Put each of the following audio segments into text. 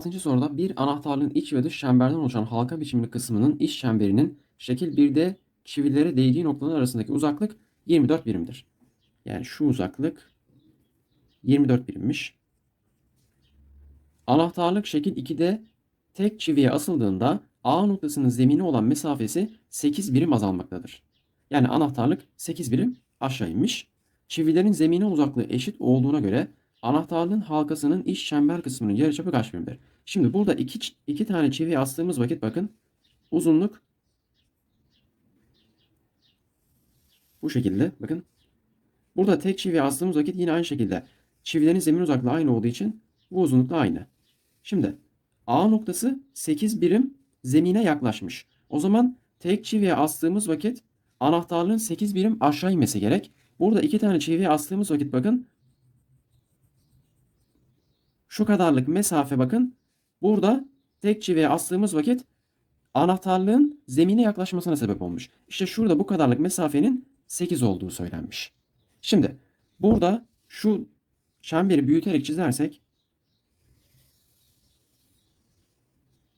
6. soruda bir anahtarlığın iç ve dış çemberden oluşan halka biçimli kısmının iç çemberinin şekil 1'de çivilere değdiği noktalar arasındaki uzaklık 24 birimdir. Yani şu uzaklık 24 birimmiş. Anahtarlık şekil 2'de tek çiviye asıldığında A noktasının zemini olan mesafesi 8 birim azalmaktadır. Yani anahtarlık 8 birim aşağı inmiş. Çivilerin zemine uzaklığı eşit olduğuna göre anahtarlığın halkasının iç çember kısmının yarıçapı kaç birimdir? Şimdi burada iki, iki tane çiviye astığımız vakit bakın uzunluk bu şekilde bakın. Burada tek çiviye astığımız vakit yine aynı şekilde çivilerin zemin uzaklığı aynı olduğu için bu uzunluk da aynı. Şimdi A noktası 8 birim zemine yaklaşmış. O zaman tek çiviye astığımız vakit anahtarlığın 8 birim aşağı inmesi gerek. Burada iki tane çiviye astığımız vakit bakın şu kadarlık mesafe bakın. Burada tek çiviye astığımız vakit anahtarlığın zemine yaklaşmasına sebep olmuş. İşte şurada bu kadarlık mesafenin 8 olduğu söylenmiş. Şimdi burada şu çemberi büyüterek çizersek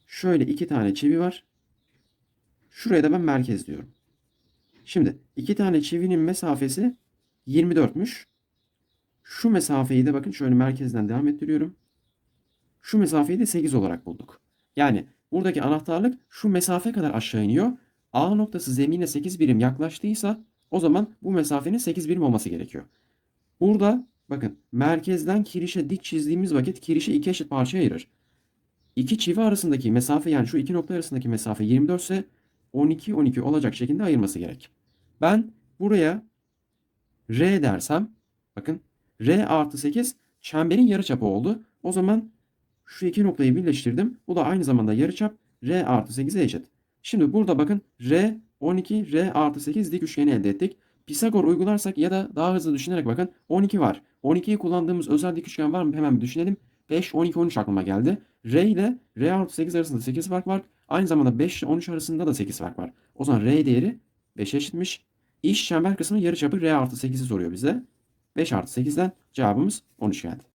şöyle iki tane çivi var. Şuraya da ben merkez diyorum. Şimdi iki tane çivinin mesafesi 24'müş. Şu mesafeyi de bakın şöyle merkezden devam ettiriyorum. Şu mesafeyi de 8 olarak bulduk. Yani buradaki anahtarlık şu mesafe kadar aşağı iniyor. A noktası zemine 8 birim yaklaştıysa o zaman bu mesafenin 8 birim olması gerekiyor. Burada bakın merkezden kirişe dik çizdiğimiz vakit kirişi iki eşit parçaya ayırır. İki çivi arasındaki mesafe yani şu iki nokta arasındaki mesafe 24 ise 12 12 olacak şekilde ayırması gerek. Ben buraya R dersem bakın R artı 8 çemberin yarıçapı oldu. O zaman şu iki noktayı birleştirdim. Bu da aynı zamanda yarıçap R artı 8'e eşit. Şimdi burada bakın R 12 R artı 8 dik üçgeni elde ettik. Pisagor uygularsak ya da daha hızlı düşünerek bakın 12 var. 12'yi kullandığımız özel dik üçgen var mı hemen bir düşünelim. 5, 12, 13 aklıma geldi. R ile R artı 8 arasında 8 fark var. Aynı zamanda 5 ile 13 arasında da 8 fark var. O zaman R değeri 5'e eşitmiş. İş çember kısmı yarıçapı R artı 8'i soruyor bize. 5 artı 8'den cevabımız 13 geldi.